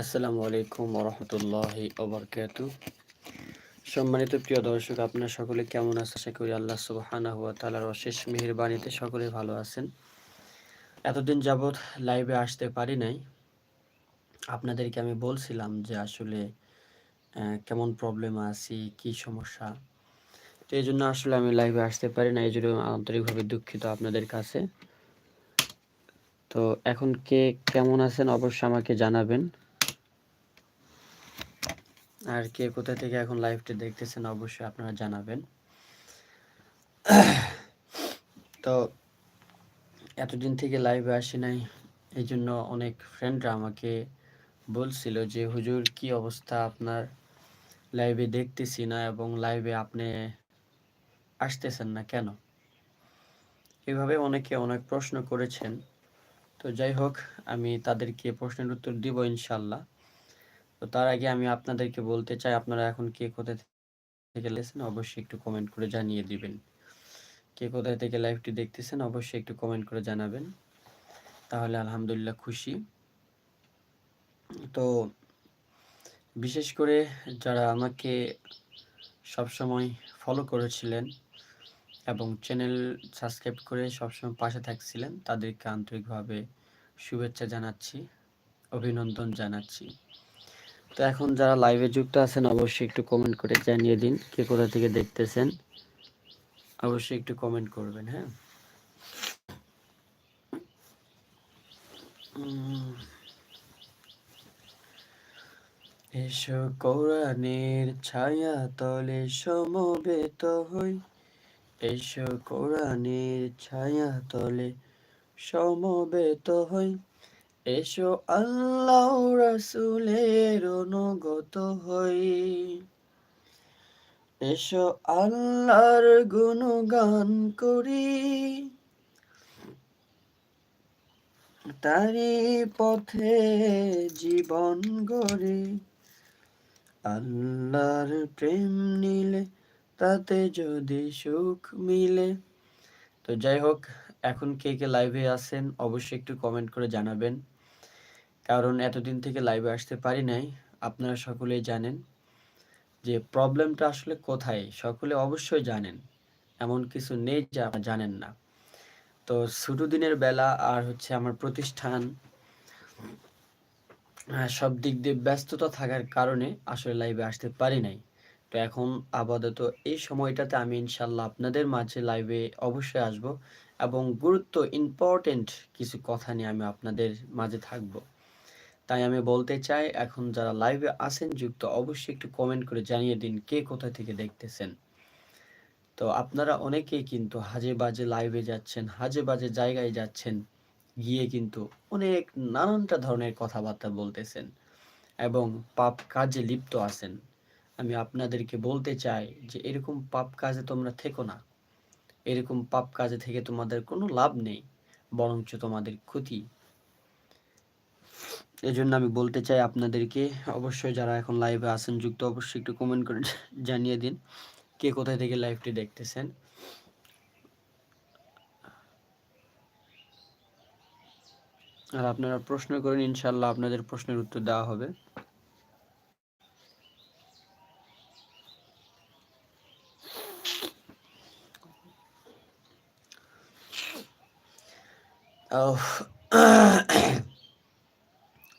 আসসালামু আলাইকুম রহমতুল্লাহি ওবরকাতু। সম্মানিত প্রিয় দর্শক, আপনারা সকলে কেমন আছেন? আশা করি আল্লাহ সুবহানাহু ওয়া তাআলার অশেষ মেহেরবানিতে সকলে ভালো আছেন। এতদিন যাবৎ লাইভে আসতে পারি নাই। আপনাদেরকে আমি বলছিলাম যে আসলে কেমন প্রবলেম আছি, কি সমস্যা? তো এই জন্য আসলে আমি লাইভে আসতে পারি না এই জন্য আন্তরিকভাবে দুঃখিত আপনাদের কাছে। তো এখন কে কেমন আছেন অবশ্যই আমাকে জানাবেন। আর কে কোথা থেকে এখন লাইভটি দেখতেছেন অবশ্যই আপনারা জানাবেন। তো এতদিন থেকে লাইভে আসি নাই, এই জন্য অনেক ফ্রেন্ডরা আমাকে বলছিল যে, হুজুর, কি অবস্থা আপনার? লাইভে দেখতেছি না এবং লাইভে আপনি আসতেছেন না কেন? এভাবে অনেকে অনেক প্রশ্ন করেছেন। তো যাই হোক, আমি তাদেরকে প্রশ্নের উত্তর দিব ইনশাল্লাহ তো তার আগে আমি আপনাদেরকে বলতে চাই, আপনারা এখন কে কোথায় থেকে লেছেন অবশ্যই একটু কমেন্ট করে জানিয়ে দিবেন। কে কোথায় থেকে লাইভটি দেখতেছেন অবশ্যই একটু কমেন্ট করে জানাবেন। তাহলে আলহামদুলিল্লাহ খুশি। তো বিশেষ করে যারা আমাকে সবসময় ফলো করেছিলেন এবং চ্যানেল সাবস্ক্রাইব করে সবসময় পাশে থাকছিলেন, তাদেরকে আন্তরিকভাবে শুভেচ্ছা জানাচ্ছি, অভিনন্দন জানাচ্ছি। তো এখন যারা লাইভে যুক্ত আছেন, অবশ্যই একটু কমেন্ট করে জানিয়ে দিন, কে কোথা থেকে দেখতেছেন? অবশ্যই একটু কমেন্ট করবেন হ্যাঁ? এসো কোরআনের ছায়া তলে সমবেত হই। এসো কোরআনের ছায়া তলে সমবেত হই। এসো আল্লাহ রাসুলের অনুগত হই। এসো আল্লাহর গুণগান করি। তারি পথে জীবন গড়ে। আল্লাহর প্রেম নিলে তাতে যদি সুখ মিলে, তো যাই হোক, এখন কে কে লাইভে আছেন অবশ্যই একটু কমেন্ট করে জানাবেন। কারণ এতদিন থেকে লাইভে আসতে পারি নাই, আপনারা সকলেই জানেন যে প্রবলেমটা আসলে কোথায়, সকলে অবশ্যই জানেন। এমন কিছু নেই যা জানেন না। তো ছোটো দিনের বেলা আর হচ্ছে আমার প্রতিষ্ঠান সব দিক দিয়ে ব্যস্ততা থাকার কারণে আসলে লাইভে আসতে পারি নাই। তো এখন আপাতত এই সময়টাতে আমি ইনশাল্লাহ আপনাদের মাঝে লাইভে অবশ্যই আসব এবং গুরুত্ব ইম্পর্টেন্ট কিছু কথা নিয়ে আমি আপনাদের মাঝে থাকব। তাই আমি বলতে চাই, এখন যারা লাইভে আছেন, যুক্ত, অবশ্যই একটু কমেন্ট করে জানিয়ে দিন কে কোথা থেকে দেখতেছেন। তো আপনারা অনেকেই কিন্তু হাজে বাজে লাইভে যাচ্ছেন, হাজে বাজে জায়গায় যাচ্ছেন, গিয়ে কিন্তু অনেক নানানটা ধরনের কথাবার্তা বলতেছেন এবং পাপ কাজে লিপ্ত আছেন। আমি আপনাদেরকে বলতে চাই যে এরকম পাপ কাজে তোমরা থেকো না। এরকম পাপ কাজে থেকে তোমাদের কোনো লাভ নেই, বরঞ্চ তোমাদের ক্ষতি। এজন্য আমি বলতে চাই আপনাদেরকে, অবশ্যই যারা এখন লাইভে আছেন, যুক্ত, অবশ্যই একটু কমেন্ট করে জানিয়ে দিন, কে কোথায় থেকে লাইভটি দেখতেছেন। আর আপনারা প্রশ্ন করেন ইনশাল্লাহ আপনাদের প্রশ্নের উত্তর দেওয়া হবে।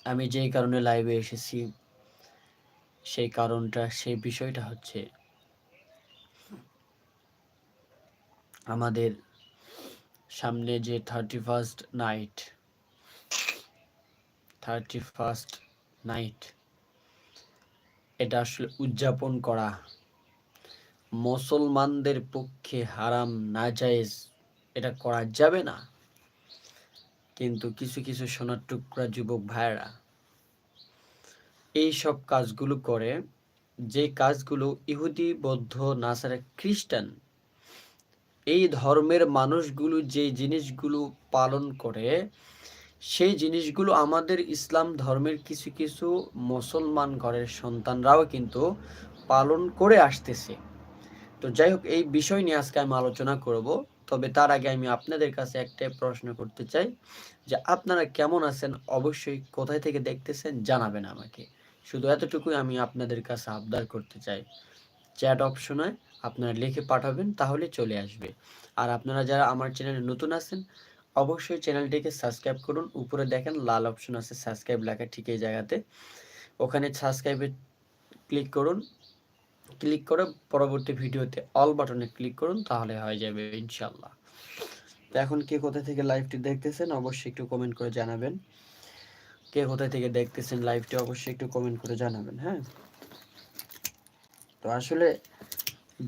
আমি যেই কারণে লাইভে এসেছি, সেই কারণটা, সেই বিষয়টা হচ্ছে আমাদের সামনে যে thirty first night thirty first night এটা আসলে উদযাপন করা মুসলমানদের পক্ষে হারাম না জায়েজ এটা করা যাবে না। কিন্তু কিছু কিছু সোনার টুকরা যুবক ভাইরা এই সব কাজগুলো করে, যে কাজগুলো ইহুদি, বৌদ্ধ, নাসারা খ্রিস্টান, এই ধর্মের মানুষগুলো যে জিনিসগুলো পালন করে, সেই জিনিসগুলো আমাদের ইসলাম ধর্মের কিছু কিছু মুসলমান ঘরের সন্তানরাও কিন্তু পালন করে আসতেছে। তো যাই হোক, এই বিষয় নিয়ে আজকে আমি আলোচনা করব। তবে তার আগে আমি আপনাদের কাছে একটাই প্রশ্ন করতে চাই যে আপনারা কেমন আছেন? অবশ্যই কোথায় থেকে দেখতেছেন? জানাবেন আমাকে। শুধু এতটুকুই আমি আপনাদের কাছে আবদার করতে চাই। চ্যাট অপশনে আপনারা লিখে পাঠাবেন, তাহলে চলে আসবে। আর আপনারা যারা আমার চ্যানেলে নতুন আছেন, অবশ্যই চ্যানেলটিকে সাবস্ক্রাইব করুন। উপরে দেখেন লাল অপশন আছে সাবস্ক্রাইব লেখা ঠিক এই জায়গাতে। ওখানে সাবস্ক্রাইবে ক্লিক করুন। ক্লিক করে পরবর্তী ভিডিওতে অল বাটনে ক্লিক করুন, তাহলে হয়ে যাবে ইনশাল্লাহ তো এখন কে কোথা থেকে লাইভটি দেখতেছেন, অবশ্যই একটু কমেন্ট করে জানাবেন। কে কোথা থেকে দেখতেছেন লাইভটি অবশ্যই একটু কমেন্ট করে জানাবেন হ্যাঁ? তো আসলে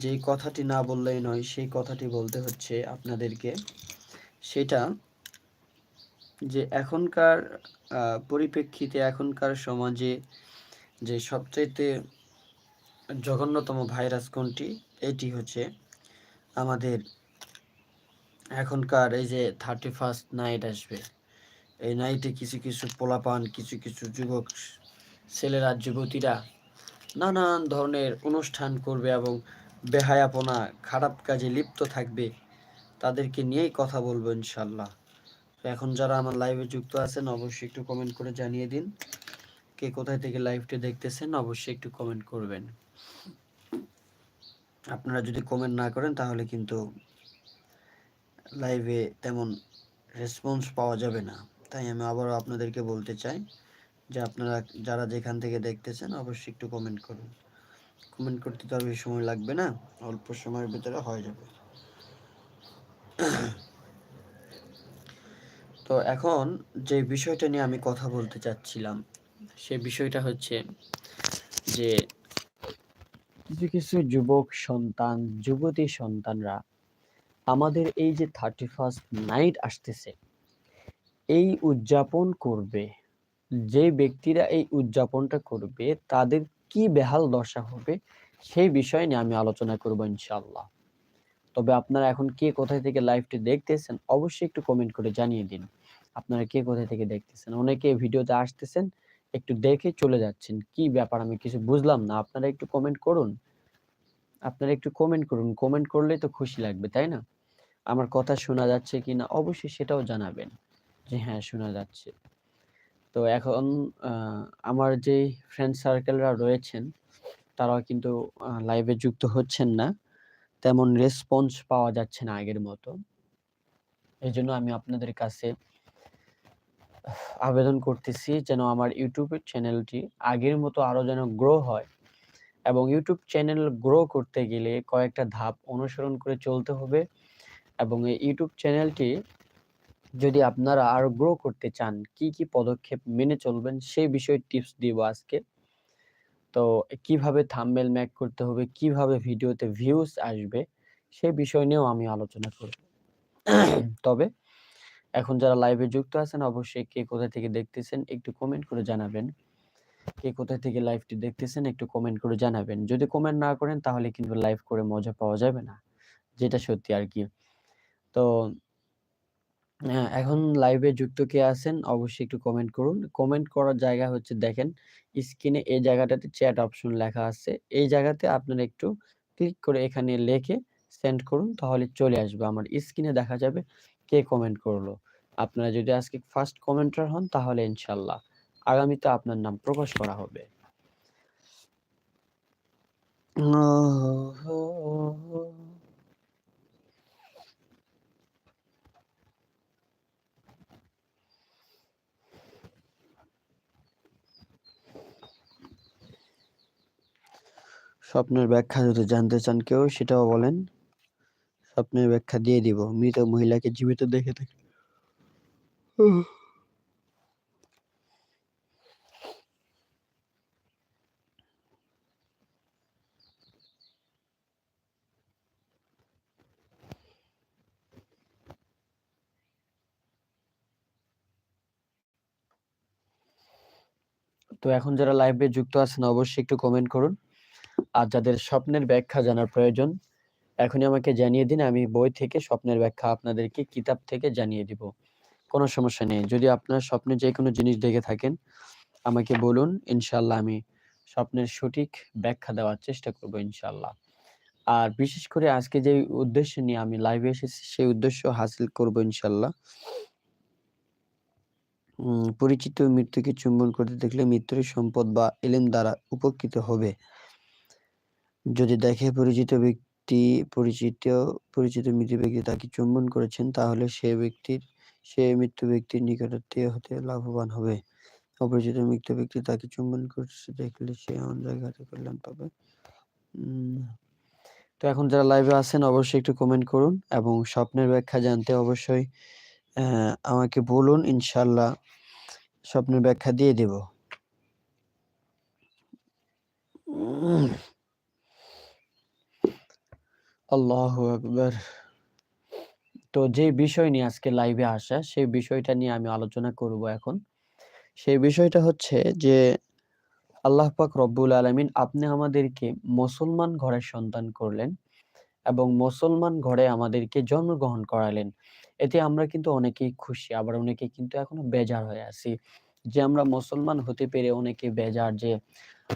যেই কথাটি না বললেই নয়, সেই কথাটি বলতে হচ্ছে আপনাদেরকে সেটা যে এখনকার পরিপ্রেক্ষিতে এখনকার সমাজে যে সবচাইতে জঘন্যতম ভাইরাস কোনটি? এটি হচ্ছে আমাদের এখনকার এই যে থার্টি ফার্স্ট নাইট আসবে। এই নাইটে কিছু কিছু পোলাপান, কিছু কিছু যুবক, ছেলেরা, যুবতীরা নানান ধরনের অনুষ্ঠান করবে এবং বেহায়াপনা, খারাপ কাজে লিপ্ত থাকবে। তাদেরকে নিয়েই কথা বলব ইনশাল্লাহ এখন যারা আমার লাইভে যুক্ত আছেন, অবশ্যই একটু কমেন্ট করে জানিয়ে দিন। কে কোথায় থেকে লাইভটি দেখতেছেন, অবশ্যই একটু কমেন্ট করবেন। আপনারা যদি কমেন্ট না করেন, তাহলে কিন্তু লাইভে তেমন রেসপন্স পাওয়া যাবে না। তাই আমি আবারও আপনাদেরকে বলতে চাই যে আপনারা যারা যেখান থেকে দেখতেছেন, অবশ্যই একটু কমেন্ট করুন। কমেন্ট করতে তো আর বেশি সময় লাগবে না, অল্প সময়ের ভিতরে হয়ে যাবে। তো এখন যে বিষয়টা নিয়ে আমি কথা বলতে চাচ্ছিলাম, সে বিষয়টা হচ্ছে যে কিছু কিছু যুবক সন্তান, যুবতী সন্তানরা আমাদের এই যে থার্টি ফার্স্ট নাইট আসতেছে, এই উদযাপন করবে, যে ব্যক্তিরা এই উদযাপনটা করবে, তাদের কি বেহাল দশা হবে, সেই বিষয় নিয়ে আমি আলোচনা করব ইনশাল্লাহ তবে আপনারা এখন কে কোথায় থেকে লাইভটি দেখতেছেন, অবশ্যই একটু কমেন্ট করে জানিয়ে দিন। আপনারা কে কোথায় থেকে দেখতেছেন? অনেকে ভিডিওতে আসতেছেন একটু দেখে চলে যাচ্ছেন। কি ব্যাপার? আমি কিছু বুঝলাম না। আপনারা একটু কমেন্ট করুন। আপনারা একটু কমেন্ট করুন। কমেন্ট করলেই তো খুশি লাগবে, তাই না? আমার কথা শোনা যাচ্ছে কি না? অবশ্যই সেটাও জানাবেন। যে হ্যাঁ শোনা যাচ্ছে। তো এখন আমার যে ফ্রেন্ড সার্কেলরা রয়েছেন, তারাও কিন্তু লাইভে যুক্ত হচ্ছেন না। তেমন রেসপন্স পাওয়া যাচ্ছে না আগের মতো। এই জন্য আমি আপনাদের কাছে আবেদন করতেছি যেন আমার ইউটিউবের চ্যানেলটি আগের মতো আরও যেন গ্রো হয় এবং ইউটিউব চ্যানেল গ্রো করতে গেলে কয়েকটা ধাপ অনুসরণ করে চলতে হবে এবং এই ইউটিউব চ্যানেলটি যদি আপনারা আরও গ্রো করতে চান, কি কি পদক্ষেপ মেনে চলবেন সেই বিষয়ে টিপস দিব আজকে। তো কীভাবে থাম্বনেল ম্যাক করতে হবে, কীভাবে ভিডিওতে ভিউজ আসবে, সেই বিষয় নিয়েও আমি আলোচনা করব। তবে এখন যারা লাইভে যুক্ত আছেন অবশ্যই কে কোথা থেকে দেখতেছেন একটু কমেন্ট করে জানাবেন। কে কোথা থেকে লাইভটি দেখতেছেন একটু কমেন্ট করে জানাবেন। যদি কমেন্ট না করেন তাহলে কিন্তু লাইভ করে মজা পাওয়া যাবে না যেটা সত্যি আর কি। তো হ্যাঁ, এখন লাইভে যুক্ত কে আছেন অবশ্যই একটু কমেন্ট করুন। কমেন্ট করার জায়গা হচ্ছে দেখেন স্ক্রিনে এই জায়গাটাতে চ্যাট অপশন লেখা আছে। এই জায়গাতে আপনারা একটু ক্লিক করে এখানে লিখে সেন্ড করুন তাহলে চলে আসবে। আমার স্ক্রিনে দেখা যাবে কে কমেন্ট করল? আপনারা যদি আজকে ফার্স্ট কমেন্টার হন, তাহলে ইনশাল্লাহ আগামীতে আপনার নাম প্রকাশ করা হবে। স্বপ্নের ব্যাখ্যা যদি জানতে চান কেউ, সেটাও বলেন। স্বপ্নের ব্যাখ্যা দিয়ে দিব। মৃত মহিলাকে জীবিত দেখে থাকি। তো এখন যারা লাইভে যুক্ত আছেন, অবশ্যই একটু কমেন্ট করুন। আর যাদের স্বপ্নের ব্যাখ্যা জানার প্রয়োজন এখনই আমাকে জানিয়ে দিন, আমি বই থেকে স্বপ্নের ব্যাখ্যা আপনাদেরকে কিতাব থেকে জানিয়ে দিব। কোনো সমস্যা নেই। যদি আপনার স্বপ্নে যে কোনো জিনিস দেখে থাকেন, আমাকে বলুন ইনশাল্লাহ আমি স্বপ্নের সঠিক ব্যাখ্যা দেওয়ার চেষ্টা করব ইনশাল্লাহ আর বিশেষ করে আজকে যে উদ্দেশ্য নিয়ে আমি লাইভে এসেছি, সেই উদ্দেশ্য হাসিল করব ইনশাল্লাহ পরিচিত মৃত্যুকে চুম্বন করতে দেখলে মৃত্যুর সম্পদ বা এলেম দ্বারা উপকৃত হবে। যদি দেখে পরিচিত ব্যক্তি পরিচিত পরিচিত মৃত ব্যক্তি তাকে চুম্বন করেছেন, তাহলে সে ব্যক্তির, সে মৃত্যু ব্যক্তির নিকটাত্মীয় হতে লাভবান হবে। অপরিচিত মৃত ব্যক্তি তাকে চুম্বন করছে দেখলে সে জায়গাতে কল্যাণ পাবে। তো এখন যারা লাইভে আছেন অবশ্যই একটু কমেন্ট করুন এবং স্বপ্নের ব্যাখ্যা জানতে অবশ্যই আমাকে বলুন ইনশাল্লাহ স্বপ্নের ব্যাখ্যা দিয়ে দেব। আল্লাহ আকবর। তো যে বিষয় নিয়ে আজকে লাইভে আসা, সেই বিষয়টা নিয়ে আমি আলোচনা করব এখন। সেই বিষয়টা হচ্ছে যে, আল্লাহ পাক রব্বুল আলমিন আপনি আমাদেরকে মুসলমান ঘরের সন্তান করলেন এবং মুসলমান ঘরে আমাদেরকে জন্মগ্রহণ করালেন। এতে আমরা কিন্তু অনেকেই খুশি, আবার অনেকে কিন্তু এখনও বেজার হয়ে আছি। যে আমরা মুসলমান হতে পেরে অনেকে বেজার যে,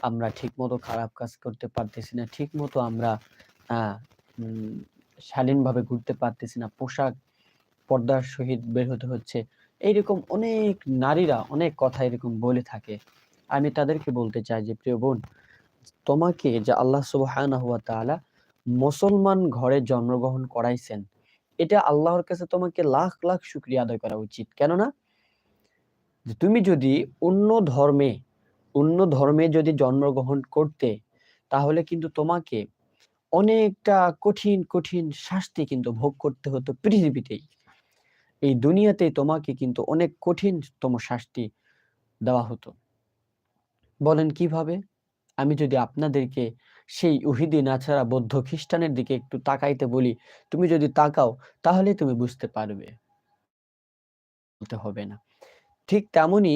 আমরা ঠিক মতো খারাপ কাজ করতে পারতেছি না ঠিক মতো আমরা শালীনভাবে ঘুরতে পারতেছি না, পোশাক পর্দার সহিত বের হতে হচ্ছে। এইরকম অনেক নারীরা অনেক কথা এরকম বলে থাকে। আমি তাদেরকে বলতে চাই যে, প্রিয় বোন, তোমাকে যে আল্লাহ তাআলা মুসলমান ঘরে জন্মগ্রহণ করাইছেন, এটা আল্লাহর কাছে তোমাকে লাখ লাখ শুক্রিয়া আদায় করা উচিত। কেননা তুমি যদি অন্য ধর্মে অন্য ধর্মে যদি জন্মগ্রহণ করতে, তাহলে কিন্তু তোমাকে অনেকটা কঠিন কঠিন শাস্তি কিন্তু ভোগ করতে হতো পৃথিবীতেই। এই দুনিয়াতে তোমাকে কিন্তু অনেক কঠিনতম শাস্তি দেওয়া হতো। বলেন কীভাবে? আমি যদি আপনাদেরকে সেই উহিদি নাছাড়া বৌদ্ধ খ্রিস্টানের দিকে একটু তাকাইতে বলি, তুমি যদি তাকাও, তাহলে তুমি বুঝতে পারবে। হবে না। ঠিক তেমনই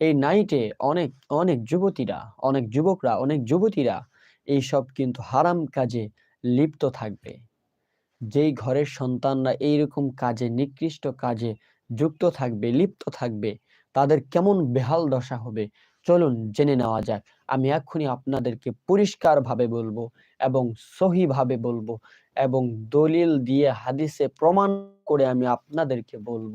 এই নাইটে অনেক অনেক যুবতীরা, অনেক যুবকরা, অনেক যুবতীরা এইসব কিন্তু হারাম কাজে লিপ্ত থাকবে। যেই ঘরের সন্তানরা এইরকম কাজে, নিকৃষ্ট কাজে যুক্ত থাকবে, লিপ্ত থাকবে, তাদের কেমন বেহাল দশা হবে? চলুন জেনে নেওয়া যাক। আমি এক্ষুনি আপনাদেরকে পরিষ্কারভাবে বলব এবং সহিভাবে বলব এবং দলিল দিয়ে হাদিসে প্রমাণ করে আমি আপনাদেরকে বলব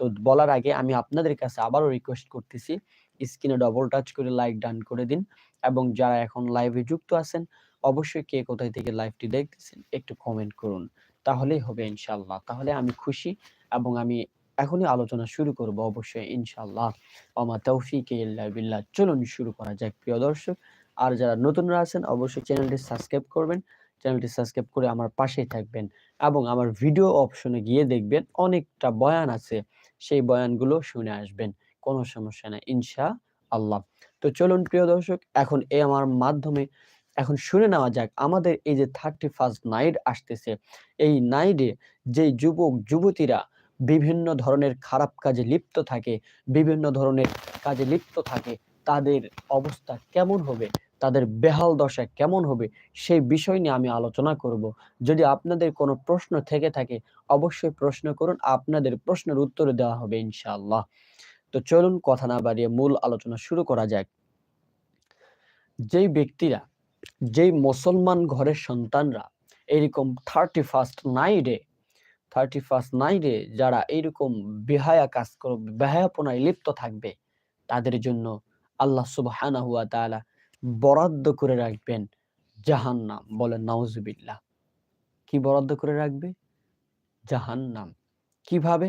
তো বলার আগে আমি আপনাদের কাছে আবারও রিকোয়েস্ট করতেছি স্ক্রিনে ডবল টাচ করে লাইক ডান করে দিন এবং যারা এখন লাইভে যুক্ত আছেন, অবশ্যই কে কোথায় থেকে লাইভটি দেখতেছেন একটু কমেন্ট করুন। তাহলেই হবে ইনশাল্লাহ তাহলে আমি খুশি এবং আমি এখনই আলোচনা শুরু করব অবশ্যই ইনশাল্লাহ আমা তৌফিক বিল্লাহ। চলুন শুরু করা যাক প্রিয় দর্শক। আর যারা নতুনরা আছেন, অবশ্যই চ্যানেলটি সাবস্ক্রাইব করবেন। চ্যানেলটি সাবস্ক্রাইব করে আমার পাশেই থাকবেন এবং আমার ভিডিও অপশনে গিয়ে দেখবেন অনেকটা বয়ান আছে। সেই বয়ানগুলো শুনে আসবেন। কোনো সমস্যা নাই ইনশা আল্লাহ তো চলুন, প্রিয় দর্শক, এখন এই আমার মাধ্যমে এখন শুনে নেওয়া যাক, আমাদের এই যে থার্টি ফার্স্ট নাইট আসতেছে, এই নাইটে যে যুবক, যুবতীরা বিভিন্ন ধরনের খারাপ কাজে লিপ্ত থাকে, বিভিন্ন ধরনের কাজে লিপ্ত থাকে, তাদের অবস্থা কেমন হবে? তাদের বেহাল দশা কেমন হবে সেই বিষয় নিয়ে আমি আলোচনা করব। যদি আপনাদের কোনো প্রশ্ন থেকে থাকে, অবশ্যই প্রশ্ন করুন, আপনাদের প্রশ্নের উত্তর দেওয়া হবে ইনশাআল্লাহ। তো চলুন কথা না বাড়িয়ে মূল আলোচনা শুরু করা যাক। যেই ব্যক্তিরা, যেই মুসলমান ঘরের সন্তানরা এরকম থার্টি ফার্স্ট নাইটে থার্টি ফার্স্ট নাইটে যারা এইরকম বেহায়া কাজ করবে বেহায়াপনায় লিপ্ত থাকবে, তাদের জন্য আল্লাহ তাআলা বরাদ্দ করে রাখবেন জাহান্নাম বলেন নাউজুবিল্লাহ। কি বরাদ্দ করে রাখবে? জাহান্নাম। কীভাবে?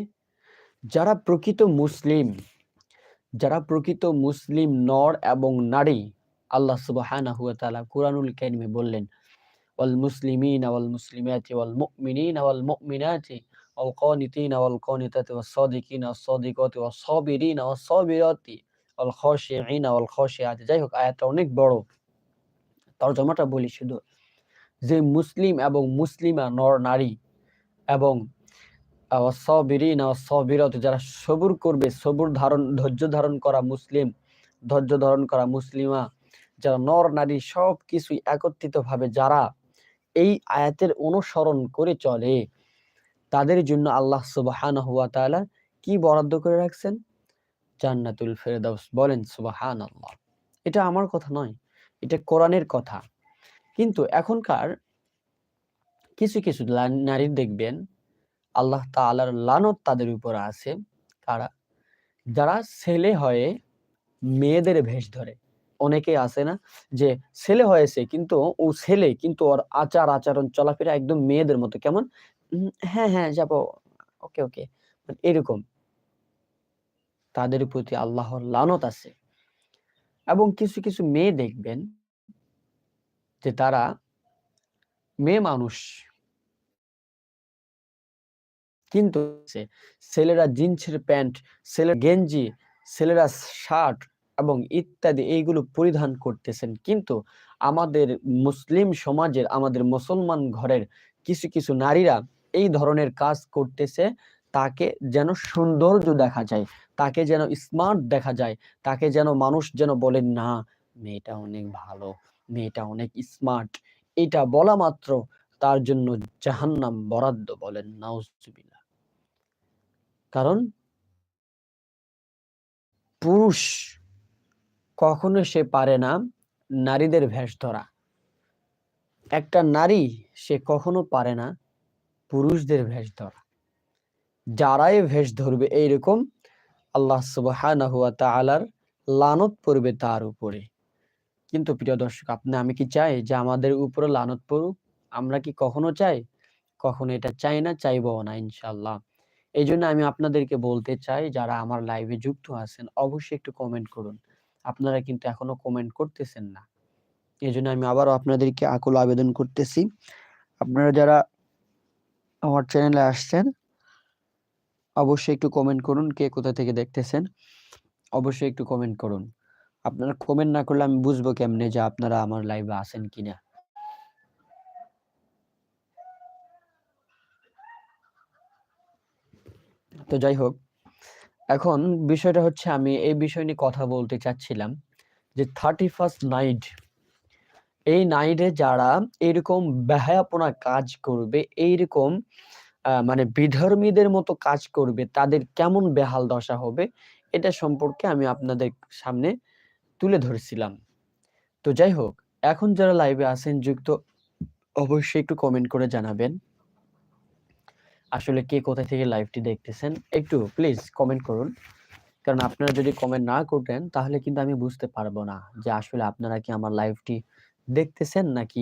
যারা প্রকৃত মুসলিম, যারা প্রকৃত মুসলিম নর এবং নারী, আল্লাহ তাআলা কুরআনুল কারীমে বললেন, ওয়াল মুসলিমিন ওয়াল মুসলিমাতি ওয়াল মুমিনিন ওয়াল মুমিনাতি ওয়াল কানিতিন ওয়াল কানিতাতি ওয়াস সাদিকিন ওয়াস সাদিকাতি ওয়াস সাবিরিন যাই হোক আয়াতটা অনেক বড়। তরজমাটা বলি শুধু। যে মুসলিম এবং মুসলিমা নর নারী এবং সবিরিন সবিরত যারা সবুর করবে, সবুর ধারণ, ধৈর্য ধারণ করা মুসলিম, ধৈর্য ধারণ করা মুসলিমা, যারা নর নারী সব কিছুই একত্রিত ভাবে যারা এই আয়াতের অনুসরণ করে চলে, তাদের জন্য আল্লাহ সুবাহান হুয়া তাআলা কি বরাদ্দ করে রাখছেন? জান্নাতুল ফেরদাউস বলেন সুবাহান আল্লাহ এটা আমার কথা নয়, এটা কোরআনের কথা। কিন্তু এখনকার কিছু কিছু নারীর দেখবেন, আল্লাহ তাআলার লানত তাদের উপর আছে। কারা? যারা ছেলে হয়ে মেয়েদের ভেষ ধরে। অনেকে আছে না যে ছেলে হয়েছে কিন্তু ও ছেলে, কিন্তু ওর আচার, আচরণ, চলাফেরা একদম মেয়েদের মতো। কেমন? হ্যাঁ হ্যাঁ যাব। ওকে ওকে। এরকম। তাদের প্রতি আল্লাহর লানত আছে। এবং কিছু কিছু মেয়ে দেখবেন যে তারা মেয়ে মানুষ। কিন্তু ছেলেরা জিন্সের প্যান্ট, ছেলের গেঞ্জি, ছেলেরা শার্ট এবং ইত্যাদি এইগুলো পরিধান করতেছেন। কিন্তু আমাদের মুসলিম সমাজের, আমাদের মুসলমান ঘরের কিছু কিছু নারীরা এই ধরনের কাজ করতেছে তাকে যেন সৌন্দর্য দেখা যায়, তাকে যেন স্মার্ট দেখা যায়, তাকে যেন মানুষ যেন বলেন না, মেয়েটা অনেক ভালো, মেয়েটা অনেক স্মার্ট। এটা বলা মাত্র তার জন্য জাহান্নাম বরাদ্দ বলেন নাউজুবিল্লাহ। কারণ পুরুষ কখনো সে পারে না নারীদের ভেষ ধরা। একটা নারী সে কখনো পারে না পুরুষদের ভেষ ধরা। যারাই ভেষ ধরবে এইরকম আল্লাহ সুবহানাহু ওয়া তাআলার লানত পড়বে তার উপরে। কিন্তু প্রিয় দর্শক, আপনি, আমি কি চাই যে আমাদের উপরে লানত পড়ুক? আমরা কি কখনো চাই? কখনো এটা চাই না চাইব না ইনশাল্লাহ এই জন্য আমি আপনাদেরকে বলতে চাই, যারা আমার লাইভে যুক্ত আছেন, অবশ্যই একটু কমেন্ট করুন। আপনারা কিন্তু এখনও কমেন্ট করতেছেন না। এই জন্য আমি আবারও আপনাদেরকে আকুল আবেদন করতেছি। আপনারা যারা আমার চ্যানেলে আসছেন অবশ্যই একটু কমেন্ট করুন, কে কোথা থেকে দেখতেছেন। অবশ্যই একটু কমেন্ট করুন। আপনারা কমেন্ট না করলে আমি বুঝব কেমনে যে আপনারা আমার লাইভে আছেন কিনা। তো যাই হোক, এখন বিষয়টা হচ্ছে আমি এই বিষয় নিয়ে কথা বলতে চাচ্ছিলাম যে থার্টি ফার্স্ট নাইট এই নাইটে যারা এরকম বেহায়াপনা কাজ করবে, এইরকম মানে বিধর্মীদের মতো কাজ করবে, তাদের কেমন বেহাল দশা হবে, এটা সম্পর্কে আমি আপনাদের সামনে তুলে ধরছিলাম। তো যাই হোক, এখন যারা লাইভে আছেন, যুক্ত, অবশ্যই একটু কমেন্ট করে জানাবেন। আসলে কে কোথা থেকে লাইভটি দেখতেছেন, একটু প্লিজ কমেন্ট করুন। কারণ আপনারা যদি কমেন্ট না করতেন, তাহলে কিন্তু আমি বুঝতে পারব না যে আসলে আপনারা কি আমার লাইভটি দেখতেছেন নাকি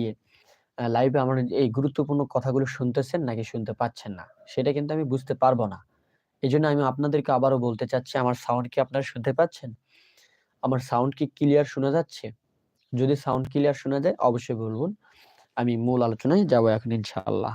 লাইভে আমার এই গুরুত্বপূর্ণ কথাগুলো শুনতেছেন নাকি শুনতে পাচ্ছেন না? সেটা কিন্তু আমি বুঝতে পারব না। এই জন্য আমি আপনাদেরকে আবারও বলতে চাচ্ছি, আমার সাউন্ড কি আপনারা শুনতে পাচ্ছেন? আমার সাউন্ড কি ক্লিয়ার শোনা যাচ্ছে? যদি সাউন্ড ক্লিয়ার শোনা যায়, অবশ্যই বলুন আমি মূল আলোচনায় যাব এখন ইনশাআল্লাহ।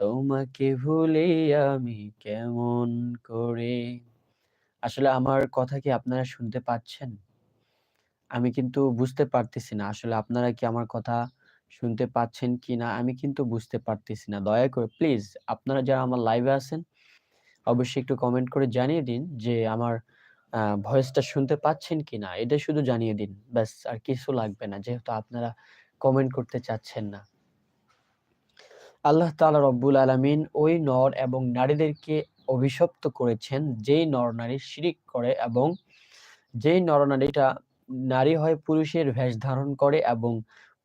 তোমাকে ভুলে আমি কেমন করে? আসলে আমার কথা কি আপনারা শুনতে পাচ্ছেন? আমি কিন্তু বুঝতে পারতেছি না। আসলে আপনারা কি আমার কথা শুনতে পাচ্ছেন কি না আমি কিন্তু বুঝতে পারতেছি না। দয়া করে প্লিজ, আপনারা যারা আমার লাইভে আছেন, অবশ্যই একটু কমেন্ট করে জানিয়ে দিন যে আমার ভয়েসটা শুনতে পাচ্ছেন কি না এটা শুধু জানিয়ে দিন। ব্যাস, আর কিছু লাগবে না। যেহেতু আপনারা কমেন্ট করতে চাচ্ছেন না। আল্লাহ তাআলা রব্বুল আলামিন ওই নর এবং নারীদেরকে অভিশপ্ত করেছেন, যেই নর নারী শিরিক করে এবং যেই নর নারীটা নারী হয় পুরুষের ভেষ ধারণ করে এবং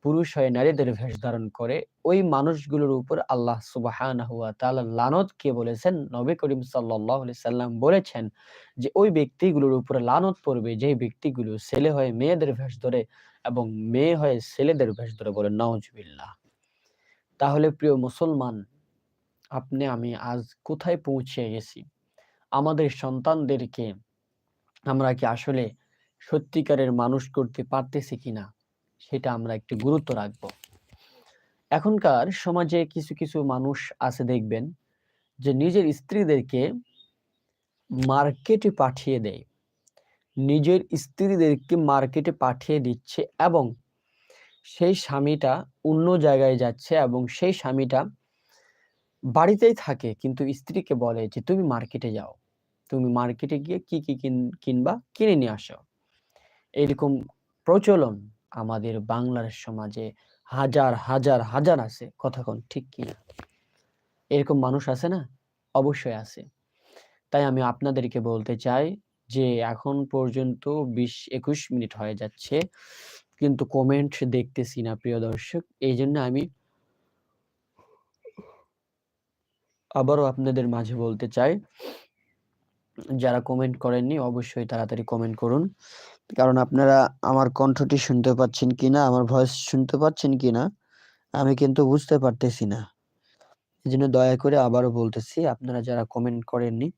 পুরুষ হয়ে নারীদের ভেষ ধারণ করে, ওই মানুষগুলোর উপর আল্লাহ সুবহানাহু ওয়া তাআলা লানত কে বলেছেন? নবী করিম আলাইহি সাল্লাম বলেছেন যে, ওই ব্যক্তিগুলোর উপর লানত পড়বে যে ব্যক্তিগুলো ছেলে হয়ে মেয়েদের ভেষ ধরে এবং মেয়ে হয়ে ছেলেদের ভেষ ধরে বলে, নাউজুবিল্লাহ। তাহলে প্রিয় মুসলমান, আপনি, আমি আজ কোথায় পৌঁছে গেছি? আমাদের সন্তানদেরকে আমরা কি আসলে সত্যিকারের মানুষ করতে পারতেছি কিনা, সেটা আমরা একটু গুরুত্ব রাখব। এখনকার সমাজে কিছু কিছু মানুষ আছে দেখবেন, যে নিজের স্ত্রীদেরকে মার্কেটে পাঠিয়ে দেয়। নিজের স্ত্রীদেরকে মার্কেটে পাঠিয়ে দিচ্ছে এবং সেই স্বামীটা অন্য জায়গায় যাচ্ছে এবং সেই স্বামীটা বাড়িতেই থাকে। কিন্তু স্ত্রীকে বলে যে, তুমি মার্কেটে যাও। তুমি মার্কেটে গিয়ে কি কি কিনবা, কিনে নিয়ে আসো। এরকম প্রচলন আমাদের বাংলার সমাজে হাজার হাজার হাজার আছে। কথা কোন ঠিক কিনা এরকম মানুষ আছে না? অবশ্যই আছে। তাই আমি আপনাদেরকে বলতে চাই যে, এখন পর্যন্ত বিশ একুশ মিনিট হয়ে যাচ্ছে। কিন্তু কমেন্ট দেখতেছি না, প্রিয় দর্শক। এই জন্য আমি আবারও আপনাদের মাঝে বলতে চাই, যারা কমেন্ট করেননি অবশ্যই তাড়াতাড়ি কমেন্ট করুন। কারণ আপনারা আমার কণ্ঠটি শুনতে পাচ্ছেন কিনা, আমার ভয়েস শুনতে পাচ্ছেন কিনা, আমি কিন্তু বুঝতে পারতেছি না। এই জন্য দয়া করে আবারও বলতেছি, আপনারা যারা কমেন্ট করেননি,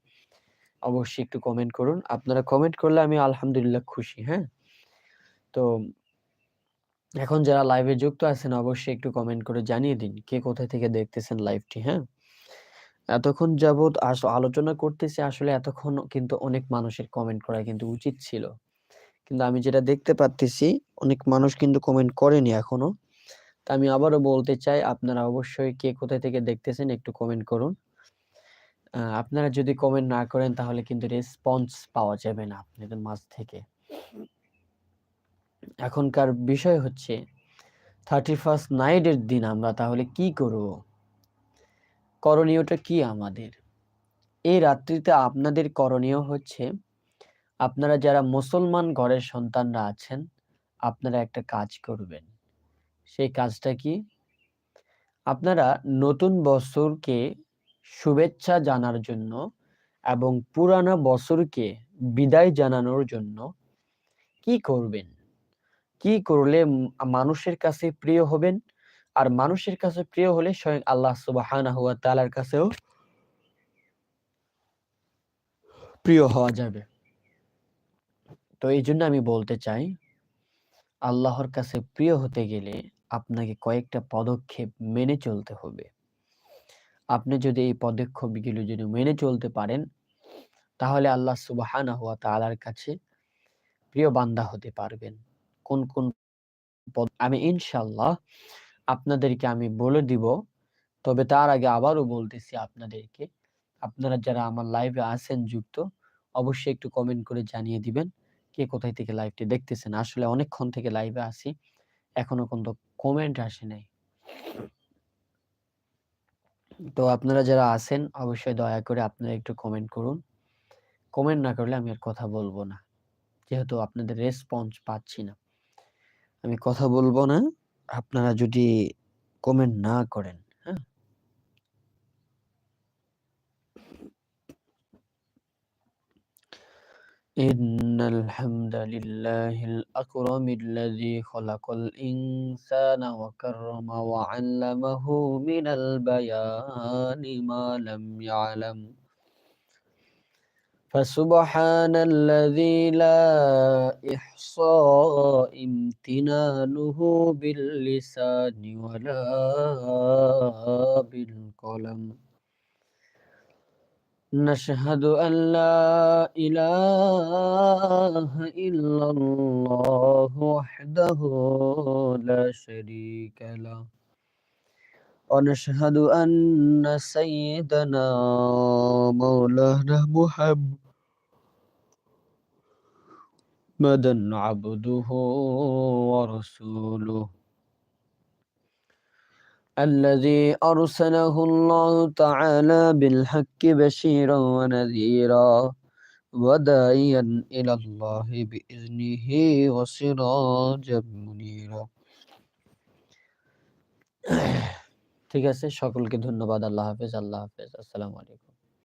অবশ্যই একটু কমেন্ট করুন। আপনারা কমেন্ট করলে আমি আলহামদুলিল্লাহ খুশি হ্যাঁ? তো এখন যারা লাইভে যুক্ত আছেন, অবশ্যই একটু কমেন্ট করে জানিয়ে দিন, কে কোথায় থেকে দেখতেছেন লাইভটি হ্যাঁ? এতক্ষণ যাবৎ আলোচনা করতেছি, আসলে এতক্ষণ কিন্তু অনেক মানুষের কমেন্ট করা কিন্তু উচিত ছিল। কিন্তু আমি যেটা দেখতে পাচ্ছি অনেক মানুষ কিন্তু কমেন্ট করেনি এখনও। তা আমি আবারও বলতে চাই, আপনারা অবশ্যই কে কোথায় থেকে দেখতেছেন একটু কমেন্ট করুন। আপনারা যদি কমেন্ট না করেন, তাহলে কিন্তু রেসপন্স পাওয়া যাবে না আপনাদের মাঝ থেকে। এখনকার বিষয় হচ্ছে থার্টি ফার্স্ট নাইটের দিন আমরা তাহলে কি করব? করণীয়টা কি আমাদের? এই রাত্রিতে আপনাদের করণীয় হচ্ছে, আপনারা যারা মুসলমান ঘরের সন্তানরা আছেন, আপনারা একটা কাজ করবেন। সেই কাজটা কি? আপনারা নতুন বছরকে শুভেচ্ছা জানার জন্য এবং পুরানো বছরকে বিদায় জানানোর জন্য কি করবেন? কি করলে মানুষের কাছে প্রিয় হবেন? আর মানুষের কাছে প্রিয় হলে স্বয়ং আল্লাহ সুবহানাহু ওয়া তাআলার কাছেও প্রিয় হওয়া যাবে। তো এই জন্য আমি বলতে চাই, আল্লাহর কাছে প্রিয় হতে গেলে আপনাকে কয়েকটা পদক্ষেপ মেনে চলতে হবে। আপনি যদি এই পদক্ষেপগুলো যদি মেনে চলতে পারেন, তাহলে আল্লাহ সুবাহানা হুয়া তালার কাছে প্রিয় বান্দা হতে পারবেন। কোন কোন পদ, আমি ইনশাল্লাহ আপনাদেরকে আমি বলে দিব। তবে তার আগে আবারও বলতেছি আপনাদেরকে, আপনারা যারা আমার লাইভে আছেন যুক্ত, অবশ্যই একটু কমেন্ট করে জানিয়ে দিবেন, কে কোথায় থেকে লাইভটি দেখতেছেন। আসলে অনেকক্ষণ থেকে লাইভে আছি, এখনও কিন্তু কমেন্ট আসে নাই। তো আপনারা যারা আছেন, অবশ্যই দয়া করে আপনারা একটু কমেন্ট করুন। কমেন্ট না করলে আমি আর কথা বলব না, যেহেতু আপনাদের রেসপন্স পাচ্ছি না। আমি কথা বলবো না আপনারা যদি কমেন্ট না করেন হ্যাঁ إن الحمد لله الأكرم الذي خلق الإنسان وكرم وعلمه من البيان ما لم يعلم فسبحان الذي لا إحصاء امتنانه باللسان ولا بالقلم نشهد أن لا إله إلا الله وحده لا شريك له ونشهد أن سيدنا مولانا محمد محمدا عبده ورسوله الذي أرسله الله تعالى بالحق بشيرا ونذيرا وداعيا إلى الله بإذنه وسراجا منيرا ঠিক আছে সকলকে ধন্যবাদ আল্লাহ হাফেজ আল্লাহ হাফেজ আসসালামু আলাইকুম